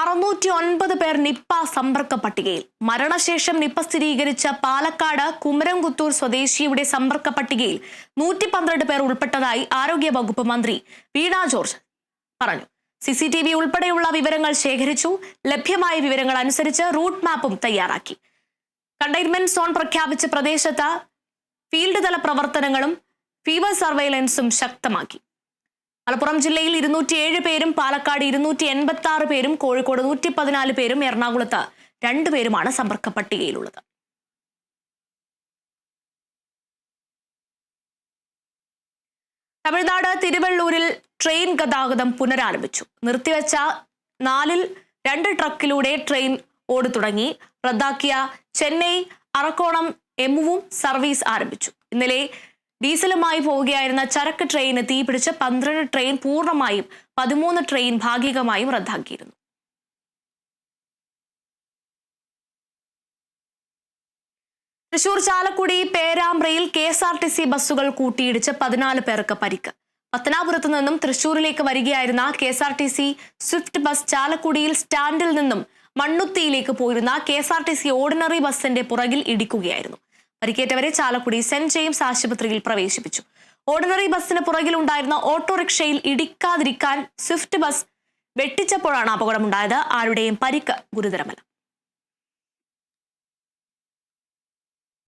അറുന്നൂറ്റി ഒൻപത് പേർ നിപ്പ സമ്പർക്ക പട്ടികയിൽ. മരണശേഷം നിപ്പ സ്ഥിരീകരിച്ച പാലക്കാട് കുമരംകുത്തൂർ സ്വദേശിയുടെ സമ്പർക്ക പട്ടികയിൽ നൂറ്റി പന്ത്രണ്ട് പേർ ഉൾപ്പെട്ടതായി ആരോഗ്യ വകുപ്പ് മന്ത്രി വീണ ജോർജ് പറഞ്ഞു. സി സി ടി വി ഉൾപ്പെടെയുള്ള വിവരങ്ങൾ ശേഖരിച്ചു. ലഭ്യമായ വിവരങ്ങൾ അനുസരിച്ച് റൂട്ട് മാപ്പും തയ്യാറാക്കി. കണ്ടെയ്ൻമെന്റ് സോൺ പ്രഖ്യാപിച്ച പ്രദേശത്ത് ഫീൽഡ് തല പ്രവർത്തനങ്ങളും ഫീവർ സർവൈലൻസും ശക്തമാക്കി. മലപ്പുറം ജില്ലയിൽ ഇരുന്നൂറ്റിയേഴ് പേരും പാലക്കാട് ഇരുന്നൂറ്റി എൺപത്തി ആറ് പേരും കോഴിക്കോട് നൂറ്റി പതിനാല് പേരും എറണാകുളത്ത് രണ്ടുപേരുമാണ് സമ്പർക്ക പട്ടികയിലുള്ളത്. തമിഴ്നാട് തിരുവള്ളൂരിൽ ട്രെയിൻ ഗതാഗതം പുനരാരംഭിച്ചു. നിർത്തിവെച്ച നാലിൽ രണ്ട് ട്രക്കിലൂടെ ട്രെയിൻ ഓടി തുടങ്ങി റദ്ദാക്കിയ ചെന്നൈ അറക്കോണം എമ്മുവും സർവീസ് ആരംഭിച്ചു. ഇന്നലെ ഡീസലുമായി പോവുകയായിരുന്ന ചരക്ക് ട്രെയിന് തീപിടിച്ച് പന്ത്രണ്ട് ട്രെയിൻ പൂർണമായും പതിമൂന്ന് ട്രെയിൻ ഭാഗികമായും റദ്ദാക്കിയിരുന്നു. Thrissur Chalakudy പേരാമ്പ്രയിൽ K S R T C ബസ്സുകൾ കൂട്ടിയിടിച്ച് പതിനാല് പേർക്ക് പരിക്ക്. പത്തനാപുരത്ത് നിന്നും തൃശൂരിലേക്ക് വരികയായിരുന്ന K S R T C swift bus ചാലക്കുടിയിൽ സ്റ്റാൻഡിൽ നിന്നും മണ്ണുത്തിയിലേക്ക് പോയിരുന്ന K S R T C ordinary ബസിന്റെ പുറകിൽ ഇടിക്കുകയായിരുന്നു. പരിക്കേറ്റവരെ ചാലക്കുടി സെന്റ് ജെയിംസ് ആശുപത്രിയിൽ പ്രവേശിപ്പിച്ചു. ഓർഡിനറി ബസ്സിന് പുറകിലുണ്ടായിരുന്ന ഓട്ടോറിക്ഷയിൽ ഇടിക്കാതിരിക്കാൻ സ്വിഫ്റ്റ് ബസ് വെട്ടിച്ചപ്പോഴാണ് അപകടമുണ്ടായത്. ആരുടെയും പരിക്ക് ഗുരുതരമല്ല.